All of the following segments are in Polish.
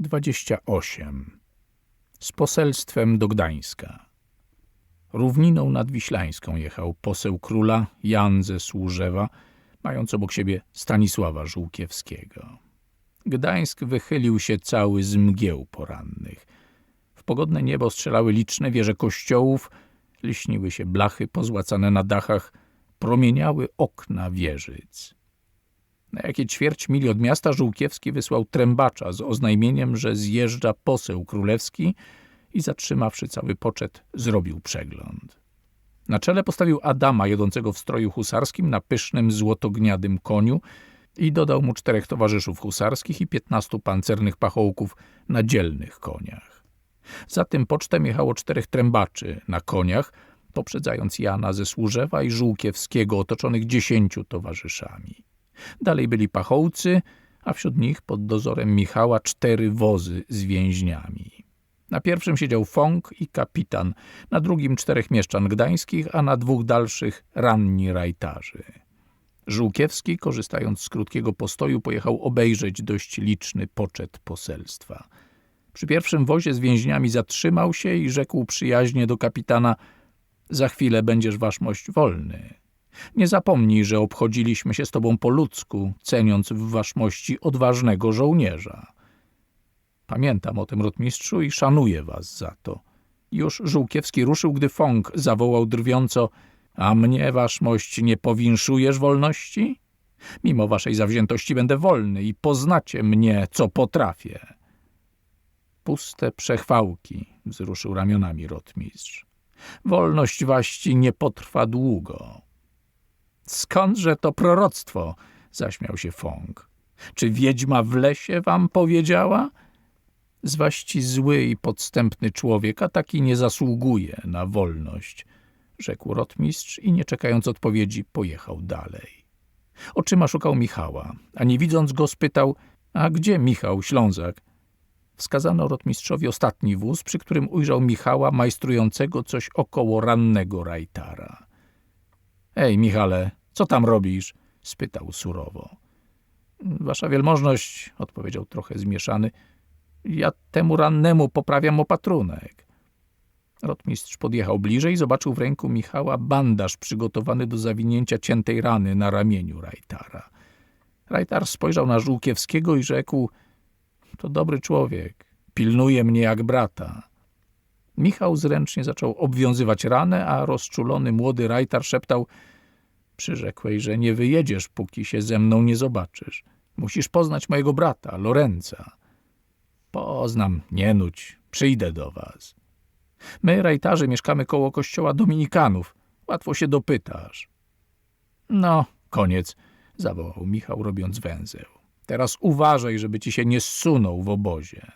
28. Z poselstwem do Gdańska. Równiną nadwiślańską jechał poseł króla Jan ze Służewa, mając obok siebie Stanisława Żółkiewskiego. Gdańsk wychylił się cały z mgieł porannych. W pogodne niebo strzelały liczne wieże kościołów, lśniły się blachy pozłacane na dachach, promieniały okna wieżyc. Na jakie ćwierć mili od miasta Żółkiewski wysłał trębacza z oznajmieniem, że zjeżdża poseł królewski i zatrzymawszy cały poczet, zrobił przegląd. Na czele postawił Adama, jedącego w stroju husarskim na pysznym, złotogniadym koniu i dodał mu czterech towarzyszów husarskich i piętnastu pancernych pachołków na dzielnych koniach. Za tym pocztem jechało czterech trębaczy na koniach, poprzedzając Jana ze Służewa i Żółkiewskiego, otoczonych dziesięciu towarzyszami. Dalej byli pachołcy, a wśród nich pod dozorem Michała cztery wozy z więźniami. Na pierwszym siedział Fąk i kapitan, na drugim czterech mieszczan gdańskich, a na dwóch dalszych ranni rajtarzy. Żółkiewski, korzystając z krótkiego postoju, pojechał obejrzeć dość liczny poczet poselstwa. Przy pierwszym wozie z więźniami zatrzymał się i rzekł przyjaźnie do kapitana – za chwilę będziesz waszmość wolny. Nie zapomnij, że obchodziliśmy się z tobą po ludzku, ceniąc w waszmości odważnego żołnierza. Pamiętam o tym, rotmistrzu, i szanuję was za to. Już Żółkiewski ruszył, gdy Fąk zawołał drwiąco – a mnie, waszmość, nie powinszujesz wolności? Mimo waszej zawziętości będę wolny i poznacie mnie, co potrafię. Puste przechwałki, wzruszył ramionami rotmistrz. Wolność waści nie potrwa długo. Skądże to proroctwo? zaśmiał się Fąk. Czy wiedźma w lesie wam powiedziała? Zwaści zły i podstępny człowiek, a taki nie zasługuje na wolność, rzekł rotmistrz i nie czekając odpowiedzi pojechał dalej. Oczyma szukał Michała, a nie widząc go spytał, a gdzie Michał Ślązak? Wskazano rotmistrzowi ostatni wóz, przy którym ujrzał Michała majstrującego coś około rannego rajtara. – Ej, Michale, co tam robisz? – spytał surowo. – Wasza wielmożność – odpowiedział trochę zmieszany – ja temu rannemu poprawiam opatrunek. Rotmistrz podjechał bliżej i zobaczył w ręku Michała bandaż przygotowany do zawinięcia ciętej rany na ramieniu Rajtara. Rajtar spojrzał na Żółkiewskiego i rzekł – to dobry człowiek, pilnuje mnie jak brata. Michał zręcznie zaczął obwiązywać ranę, a rozczulony młody Rajtar szeptał – przyrzekłeś, że nie wyjedziesz, póki się ze mną nie zobaczysz. Musisz poznać mojego brata, Lorenza. Poznam, nie nudź, przyjdę do was. My, rajtarzy, mieszkamy koło kościoła dominikanów. Łatwo się dopytasz. No, koniec, zawołał Michał, robiąc węzeł. Teraz uważaj, żeby ci się nie zsunął w obozie.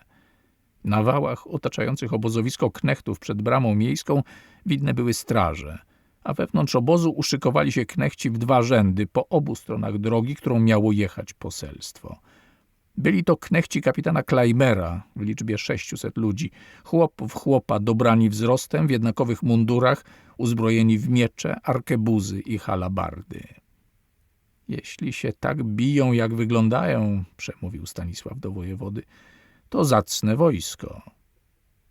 Na wałach otaczających obozowisko knechtów przed bramą miejską widne były straże, a wewnątrz obozu uszykowali się knechci w dwa rzędy po obu stronach drogi, którą miało jechać poselstwo. Byli to knechci kapitana Klejmera w liczbie 600 ludzi, chłopów chłopa dobrani wzrostem w jednakowych mundurach, uzbrojeni w miecze, arkebuzy i halabardy. Jeśli się tak biją, jak wyglądają, przemówił Stanisław do wojewody, to zacne wojsko.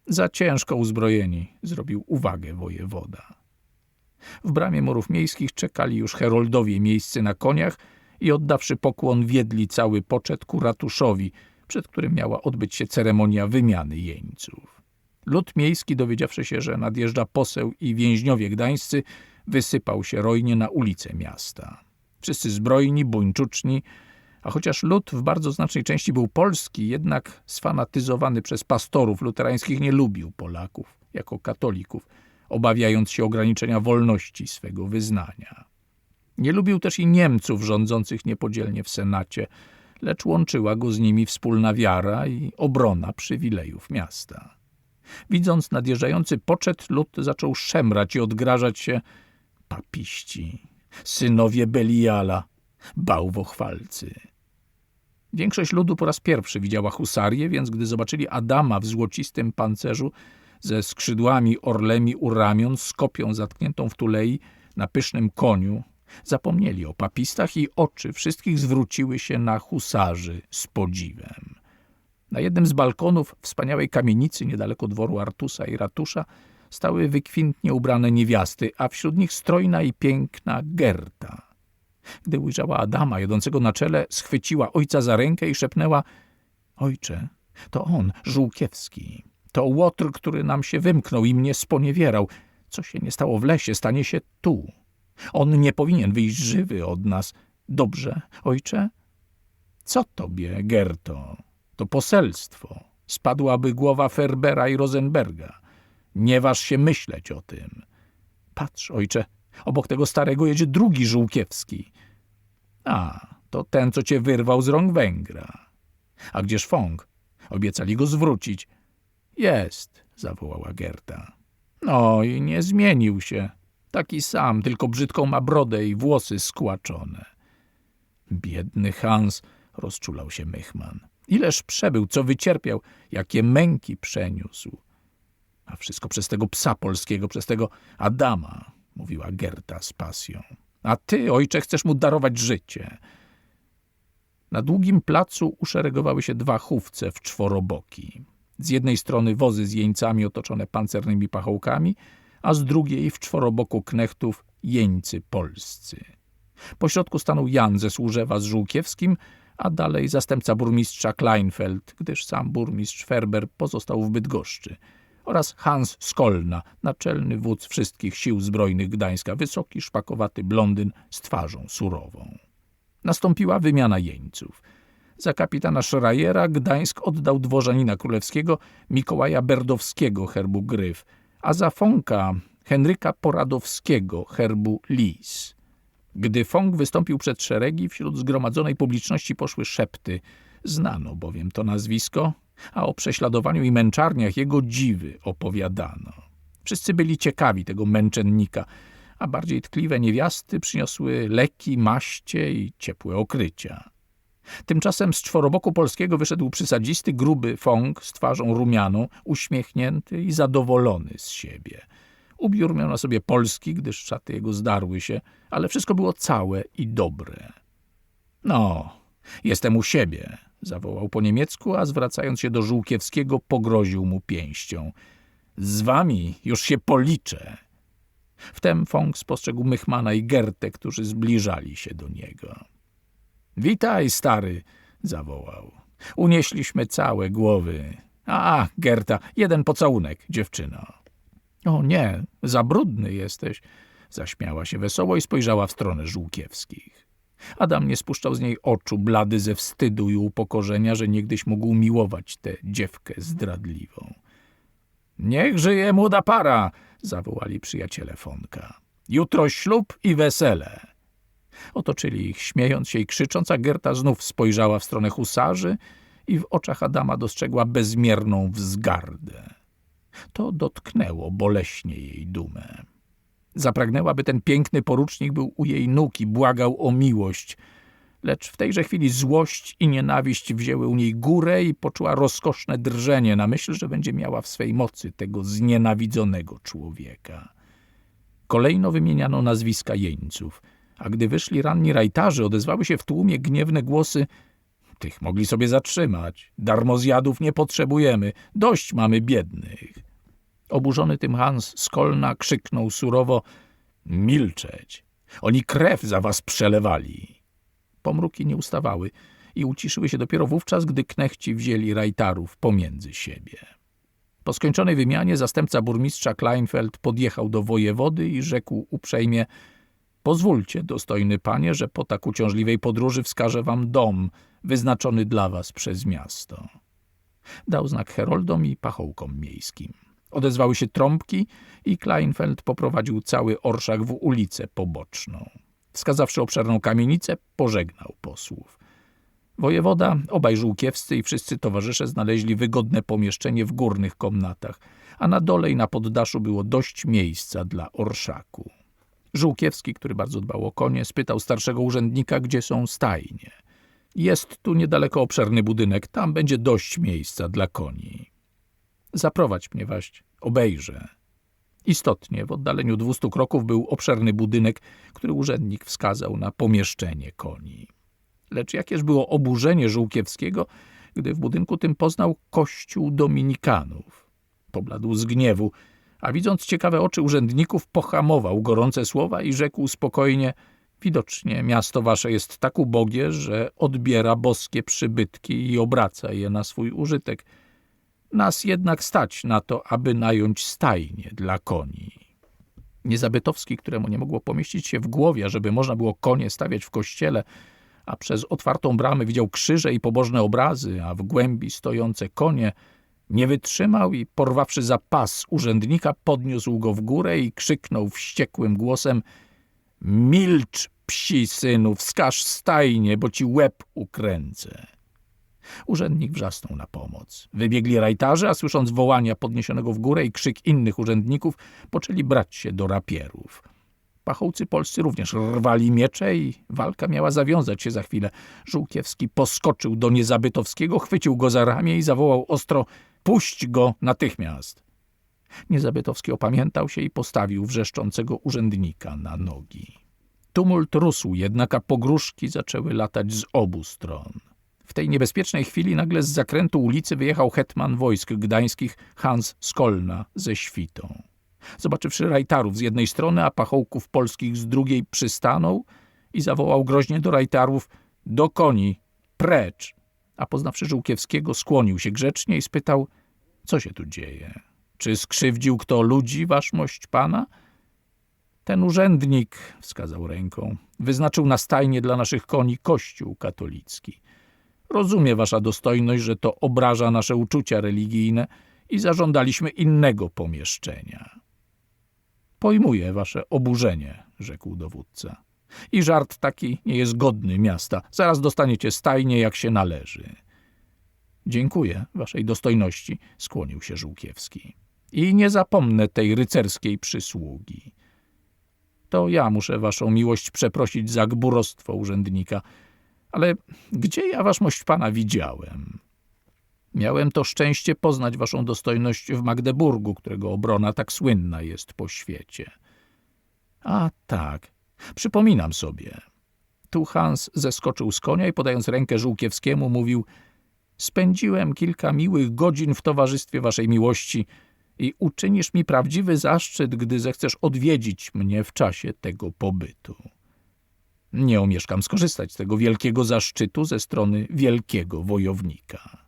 Za ciężko uzbrojeni, zrobił uwagę wojewoda. W bramie murów miejskich czekali już heroldowie miejscy na koniach, i oddawszy pokłon wiedli cały poczet ku ratuszowi, przed którym miała odbyć się ceremonia wymiany jeńców. Lud miejski, dowiedziawszy się, że nadjeżdża poseł i więźniowie gdańscy, wysypał się rojnie na ulice miasta. Wszyscy zbrojni, buńczuczni, a chociaż lud w bardzo znacznej części był polski, jednak sfanatyzowany przez pastorów luterańskich nie lubił Polaków jako katolików, obawiając się ograniczenia wolności swego wyznania. Nie lubił też i Niemców rządzących niepodzielnie w Senacie, lecz łączyła go z nimi wspólna wiara i obrona przywilejów miasta. Widząc nadjeżdżający poczet, lud zaczął szemrać i odgrażać się papiści, synowie Beliala, bałwochwalcy. Większość ludu po raz pierwszy widziała husarię, więc gdy zobaczyli Adama w złocistym pancerzu ze skrzydłami orlemi u ramion, z kopią zatkniętą w tulei, na pysznym koniu, Zapomnieli o papistach i oczy wszystkich zwróciły się na husarzy z podziwem. Na jednym z balkonów wspaniałej kamienicy niedaleko dworu Artusa i ratusza stały wykwintnie ubrane niewiasty, a wśród nich strojna i piękna Gerta. Gdy ujrzała Adama jadącego na czele, schwyciła ojca za rękę i szepnęła – Ojcze, to on, Żółkiewski. To łotr, który nam się wymknął i mnie sponiewierał. Co się nie stało w lesie, stanie się tu. On nie powinien wyjść żywy od nas. Dobrze, ojcze? Co tobie, Gerto? To poselstwo. Spadłaby głowa Ferbera i Rosenberga. Nie waż się myśleć o tym. Patrz, ojcze, obok tego starego jedzie drugi Żółkiewski. A, to ten, co cię wyrwał z rąk Węgra. A gdzież Fong? Obiecali go zwrócić. Jest, zawołała Gerta. No i nie zmienił się. Taki sam, tylko brzydką ma brodę i włosy skłaczone. Biedny Hans, rozczulał się Mychman. Ileż przebył, co wycierpiał, jakie męki przeniósł. A wszystko przez tego psa polskiego, przez tego Adama, mówiła Gerta z pasją. A ty, ojcze, chcesz mu darować życie. Na długim placu uszeregowały się dwa chówce w czworoboki. Z jednej strony wozy z jeńcami otoczone pancernymi pachołkami, a z drugiej w czworoboku knechtów jeńcy polscy. Po środku stanął Jan ze Służewa z Żółkiewskim, a dalej zastępca burmistrza Kleinfeld, gdyż sam burmistrz Ferber pozostał w Bydgoszczy, oraz Hans Skolna, naczelny wódz wszystkich sił zbrojnych Gdańska, wysoki, szpakowaty blondyn z twarzą surową. Nastąpiła wymiana jeńców. Za kapitana Schreiera Gdańsk oddał dworzanina królewskiego Mikołaja Berdowskiego herbu Gryf, a za Fonka Henryka Poradowskiego herbu Lis. Gdy Fong wystąpił przed szeregi, wśród zgromadzonej publiczności poszły szepty. Znano bowiem to nazwisko, a o prześladowaniu i męczarniach jego dziwy opowiadano. Wszyscy byli ciekawi tego męczennika, a bardziej tkliwe niewiasty przyniosły leki, maście i ciepłe okrycia. Tymczasem z czworoboku polskiego wyszedł przysadzisty, gruby Fong z twarzą rumianą, uśmiechnięty i zadowolony z siebie. Ubiór miał na sobie polski, gdyż szaty jego zdarły się, ale wszystko było całe i dobre. No, jestem u siebie, zawołał po niemiecku, a zwracając się do Żółkiewskiego pogroził mu pięścią. Z wami już się policzę. Wtem Fong spostrzegł Mychmana i Gertę, którzy zbliżali się do niego. Witaj, stary, zawołał. Unieśliśmy całe głowy. A, Gerta, jeden pocałunek, dziewczyno. O nie, za brudny jesteś, zaśmiała się wesoło i spojrzała w stronę Żółkiewskich. Adam nie spuszczał z niej oczu, blady ze wstydu i upokorzenia, że niegdyś mógł miłować tę dziewkę zdradliwą. Niech żyje młoda para, zawołali przyjaciele Fonka. Jutro ślub i wesele. Otoczyli ich, śmiejąc się i krzycząc, a Gerta znów spojrzała w stronę husarzy i w oczach Adama dostrzegła bezmierną wzgardę. To dotknęło boleśnie jej dumę. Zapragnęła, by ten piękny porucznik był u jej nóg i błagał o miłość, lecz w tejże chwili złość i nienawiść wzięły u niej górę i poczuła rozkoszne drżenie na myśl, że będzie miała w swej mocy tego znienawidzonego człowieka. Kolejno wymieniano nazwiska jeńców, a gdy wyszli ranni rajtarzy, odezwały się w tłumie gniewne głosy tych mogli sobie zatrzymać. Darmozjadów nie potrzebujemy. Dość mamy biednych. Oburzony tym Hans Skolna krzyknął surowo milczeć. Oni krew za was przelewali. Pomruki nie ustawały i uciszyły się dopiero wówczas, gdy knechci wzięli rajtarów pomiędzy siebie. Po skończonej wymianie zastępca burmistrza Kleinfeld podjechał do wojewody i rzekł uprzejmie Pozwólcie, dostojny panie, że po tak uciążliwej podróży wskażę wam dom wyznaczony dla was przez miasto. Dał znak heroldom i pachołkom miejskim. Odezwały się trąbki i Kleinfeld poprowadził cały orszak w ulicę poboczną. Wskazawszy obszerną kamienicę, pożegnał posłów. Wojewoda, obaj żółkiewscy i wszyscy towarzysze znaleźli wygodne pomieszczenie w górnych komnatach, a na dole i na poddaszu było dość miejsca dla orszaku. Żółkiewski, który bardzo dbał o konie, spytał starszego urzędnika, gdzie są stajnie. Jest tu niedaleko obszerny budynek, tam będzie dość miejsca dla koni. Zaprowadź mnie waść, obejrzę. Istotnie, w oddaleniu dwustu kroków był obszerny budynek, który urzędnik wskazał na pomieszczenie koni. Lecz jakież było oburzenie Żółkiewskiego, gdy w budynku tym poznał kościół dominikanów. Pobladł z gniewu, a widząc ciekawe oczy urzędników, pohamował gorące słowa i rzekł spokojnie: Widocznie miasto wasze jest tak ubogie, że odbiera boskie przybytki i obraca je na swój użytek. Nas jednak stać na to, aby nająć stajnie dla koni. Niezabytowski, któremu nie mogło pomieścić się w głowie, żeby można było konie stawiać w kościele, a przez otwartą bramę widział krzyże i pobożne obrazy, a w głębi stojące konie, nie wytrzymał i porwawszy za pas urzędnika, podniósł go w górę i krzyknął wściekłym głosem Milcz, psi synu, wskaż stajnie, bo ci łeb ukręcę. Urzędnik wrzasnął na pomoc. Wybiegli rajtarze, a słysząc wołania podniesionego w górę i krzyk innych urzędników, poczęli brać się do rapierów. Pachołcy polscy również rwali miecze i walka miała zawiązać się za chwilę. Żółkiewski poskoczył do Niezabytowskiego, chwycił go za ramię i zawołał ostro – puść go natychmiast! Niezabytowski opamiętał się i postawił wrzeszczącego urzędnika na nogi. Tumult rósł jednak, a pogróżki zaczęły latać z obu stron. W tej niebezpiecznej chwili nagle z zakrętu ulicy wyjechał hetman wojsk gdańskich Hans Skolna ze świtą. Zobaczywszy rajtarów z jednej strony, a pachołków polskich z drugiej, przystanął i zawołał groźnie do rajtarów – do koni, precz! A poznawszy Żółkiewskiego, skłonił się grzecznie i spytał – co się tu dzieje? Czy skrzywdził kto ludzi, wasz mość pana? Ten urzędnik, wskazał ręką, wyznaczył na stajnie dla naszych koni kościół katolicki. Rozumie wasza dostojność, że to obraża nasze uczucia religijne i zażądaliśmy innego pomieszczenia. Pojmuję wasze oburzenie, rzekł dowódca. I żart taki nie jest godny miasta. Zaraz dostaniecie stajnie, jak się należy. Dziękuję waszej dostojności, skłonił się Żółkiewski. I nie zapomnę tej rycerskiej przysługi. To ja muszę waszą miłość przeprosić za gburostwo urzędnika. Ale gdzie ja waszmość pana widziałem? Miałem to szczęście poznać waszą dostojność w Magdeburgu, którego obrona tak słynna jest po świecie. A tak, przypominam sobie. Tu Hans zeskoczył z konia i podając rękę Żółkiewskiemu mówił Spędziłem kilka miłych godzin w towarzystwie waszej miłości i uczynisz mi prawdziwy zaszczyt, gdy zechcesz odwiedzić mnie w czasie tego pobytu. Nie omieszkam skorzystać z tego wielkiego zaszczytu ze strony wielkiego wojownika.